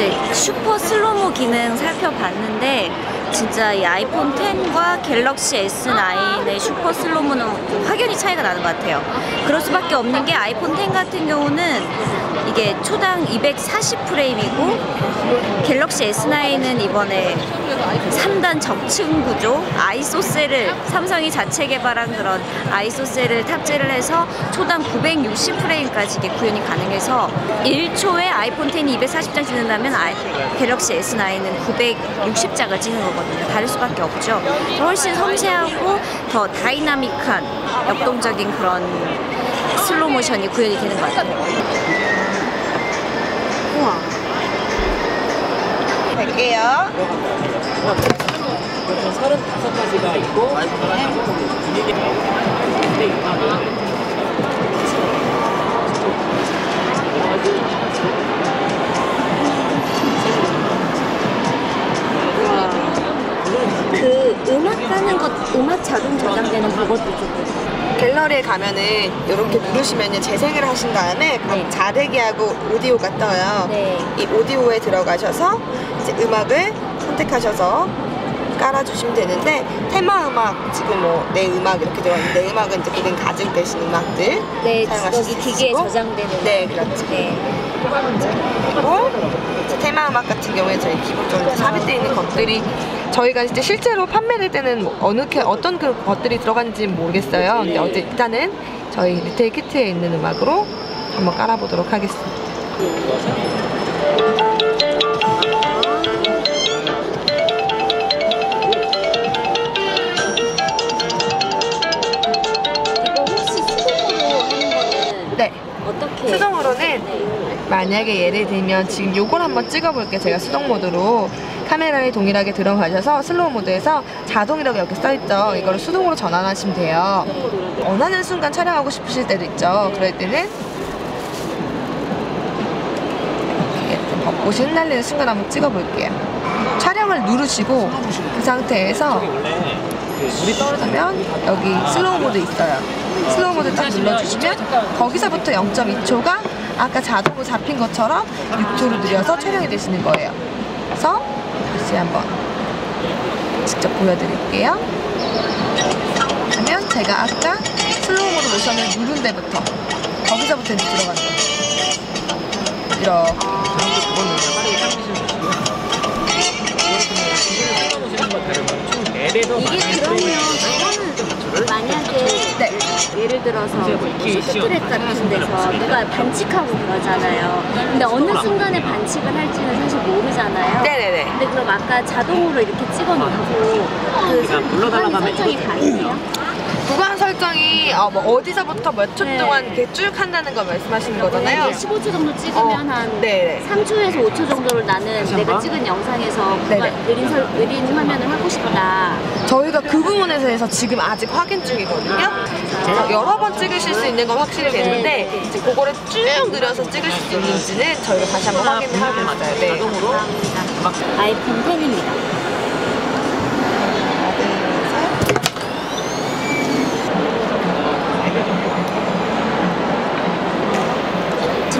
네, 슈퍼 슬로모 기능 살펴봤는데 진짜 이 아이폰 10과 갤럭시 S9의 슈퍼 슬로모는 확연히 차이가 나는 것 같아요. 그럴 수밖에 없는 게 아이폰 10 같은 경우는 이게 초당 240프레임이고 갤럭시 S9은 이번에 3단 적층 구조 아이소셀을 삼성이 자체 개발한 그런 아이소셀을 탑재를 해서 초당 960프레임까지 이게 구현이 가능해서 1초에 아이폰 10이 240장 찍는다면 갤럭시 S9은 960장을 찍는 거거든요. 다를 수밖에 없죠. 훨씬 섬세하고 더 다이나믹한 역동적인 그런 슬로우 모션이 구현이 되는 것 같아요. 우와. 갈게요. 35가지가 있고 음악 까는 것, 음악 자동 저장되는 그것도 좋거든요. 갤러리에 가면은 이렇게 누르시면 재생을 하신 다음에 네. 자르기하고 오디오가 떠요. 네. 이 오디오에 들어가셔서 이제 음악을 선택하셔서 깔아주시면 되는데 테마 음악 지금 뭐 내 음악 이렇게 들어있는데 내 음악은 이제 그냥 가지고 계신 음악들 네, 사용하실 수 기계에 있으시고 저장되는. 네 그렇죠. 네. 그리고 테마 음악 같은 경우에 저희 기본적으로 삽입되어 있는 것들이 저희가 이제 실제로 판매를 때는 뭐 어느 게 어떤 그 것들이 들어가는지는 모르겠어요. 근데 어제 일단은 저희 리테일 키트에 있는 음악으로 한번 깔아보도록 하겠습니다. 이거 혹시 수동으로 하는 거는 네. 어떻게? 수동으로는 네. 만약에 예를 들면 지금 요걸 한번 찍어볼게요. 제가 수동 모드로 카메라에 동일하게 들어가셔서 슬로우 모드에서 자동이라고 여기 써있죠. 이거를 수동으로 전환하시면 돼요. 원하는 순간 촬영하고 싶으실 때도 있죠. 그럴 때는 이렇게 벚꽃이 흩날리는 순간 한번 찍어볼게요. 촬영을 누르시고 그 상태에서 물이 그러면 여기 슬로우 모드 있어요. 슬로우 모드 딱 눌러주시면 거기서부터 0.2초가 아까 자동으로 잡힌 것처럼 6초로 늘려서 촬영이 되시는 거예요. 그래서 다시 한번 직접 보여드릴게요. 그러면 제가 아까 슬로우 모드 모션을 누른 데부터 거기서부터 이제 들어가는 거예요. 이렇게. 이게 그러면. 예를 들어서 쇼트트랙 같은 데서 누가 반칙하고 그러잖아요. 근데 어느 순간에 반칙을 할지는 사실 모르잖아요. 네네네. 근데 그럼 아까 자동으로 이렇게 찍어놓고 그 그냥 눌러달라고 하면 설정이 이거죠. 가능해요? 구간 설정이 어, 뭐 어디서부터 몇 초 네. 동안 이렇게 쭉 한다는 거 말씀하시는 거잖아요. 이제 15초 정도 찍으면 어, 한 네네. 3초에서 5초 정도를 나는 내가? 찍은 영상에서. 구간- 느린, 설, 느린 화면을 하고 싶다. 저희가 그 부분에 대해서 지금 아직 확인 중이거든요. 그래서 여러 번 찍으실 수 있는 건 확실히 되는데 네. 이제 그거를 쭉 늘려서 찍으실 수 있는지는 저희가 다시 한번 확인을 하고 있어요. 네. 자동으로 아이폰 10입니다.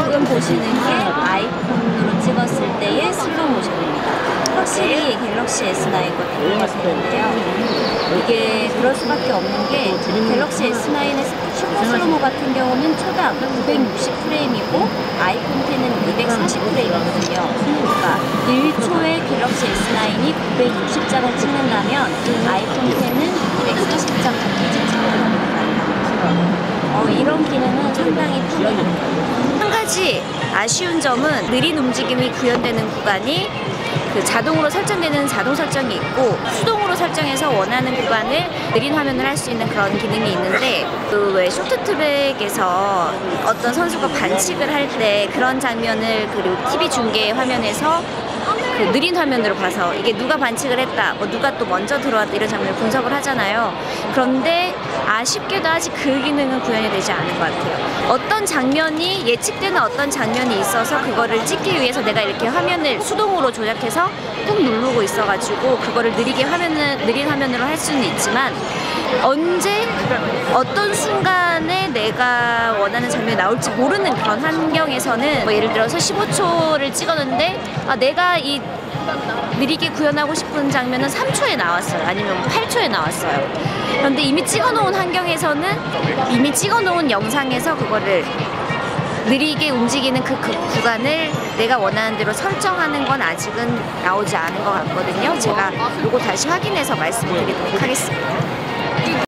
지금 보시는 게 아이폰으로 찍었을 때의 슬로우 모션입니다. 확실히 갤럭시 S9과 달라보이는데요 이게 그럴 수밖에 없는 게 갤럭시 S9의 슈퍼 슬로모 같은 경우는 초당 960프레임이고 아이폰 10은 240프레임이거든요. 그러니까 1초에 갤럭시 S9이 960장을 찍는다면 아이폰 10은 240장까지 찍는 겁니다. 어, 이런 기능은 상당히. 한 가지 아쉬운 점은 느린 움직임이 구현되는 구간이 그 자동으로 설정되는 자동 설정이 있고 수동으로 설정해서 원하는 구간을 느린 화면을 할 수 있는 그런 기능이 있는데 그 왜 쇼트트랙에서 어떤 선수가 반칙을 할 때 그런 장면을 그리고 TV 중계 화면에서 그 느린 화면으로 봐서 이게 누가 반칙을 했다, 뭐 누가 또 먼저 들어왔다 이런 장면을 분석을 하잖아요. 그런데 아쉽게도 아직 그 기능은 구현이 되지 않은 것 같아요. 어떤 장면이 예측되는 어떤 장면이 있어서 그거를 찍기 위해서 내가 이렇게 화면을 수동으로 조작해서 꾹 누르고 있어가지고 그거를 느리게 화면을 느린 화면으로 할 수는 있지만 언제 어떤 순간에 내가 원하는 장면이 나올지 모르는 그런 환경에서는 뭐 예를 들어서 15초를 찍었는데 아, 내가 이 느리게 구현하고 싶은 장면은 3초에 나왔어요. 아니면 8초에 나왔어요. 그런데 이미 찍어놓은 환경에서는 이미 찍어놓은 영상에서 그거를 느리게 움직이는 그, 그 구간을 내가 원하는 대로 설정하는 건 아직은 나오지 않은 것 같거든요. 제가 이거 다시 확인해서 말씀드리도록 하겠습니다.